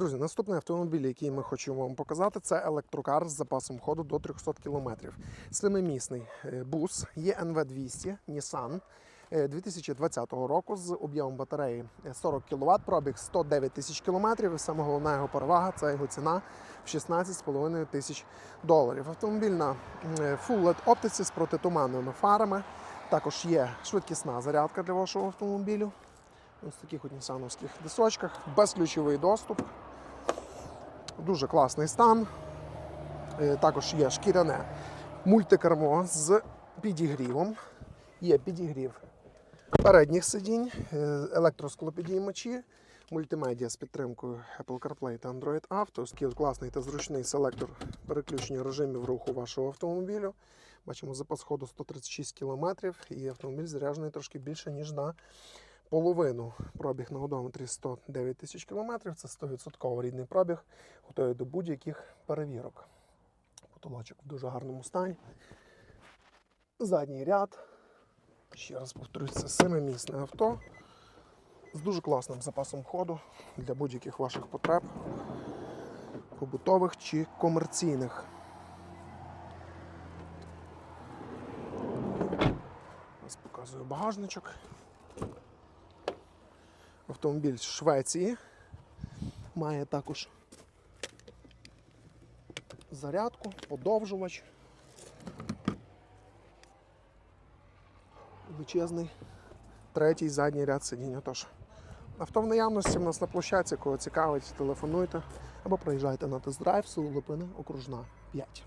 Друзі, наступний автомобіль, який ми хочемо вам показати, це електрокар з запасом ходу до 300 км. Семимісний е, бус ЄНВ 200 Nissan е, 2020 року з об'ємом батареї е, 40 кВт, пробіг 109 тисяч кілометрів. І саме головна його перевага це його ціна в 16,5 тисяч доларів. Автомобіль на е, Full LED оптиці з протитуманними фарами. Також є швидкісна зарядка для вашого автомобілю. Ось таких от нісановських дисочках, безключовий доступ. Дуже класний стан. Е, Також є шкіряне мультикермо з підігрівом. Є підігрів передніх сидінь, е, електросклопідіймачі, мультимедіа з підтримкою Apple CarPlay та Android Auto. От класний та зручний селектор переключення режимів руху вашого автомобілю. Бачимо запас ходу 136 км і автомобіль заряджений трошки більше, ніж на половину. Пробіг на одометрі 109 тисяч кілометрів. Це 100% рідний пробіг, готовий до будь-яких перевірок. Потолочок в дуже гарному стані. Задній ряд. Ще раз повторюсь, це семимісне авто з дуже класним запасом ходу для будь-яких ваших потреб, побутових чи комерційних. Показую багажничок. Автомобіль з Швеції. Має також зарядку, подовжувач. Величезний третій задній ряд сидіння. Тож авто в наявності в нас на площадці, кого цікавить, телефонуйте або приїжджайте на тест-драйв, село Липини, окружна 5.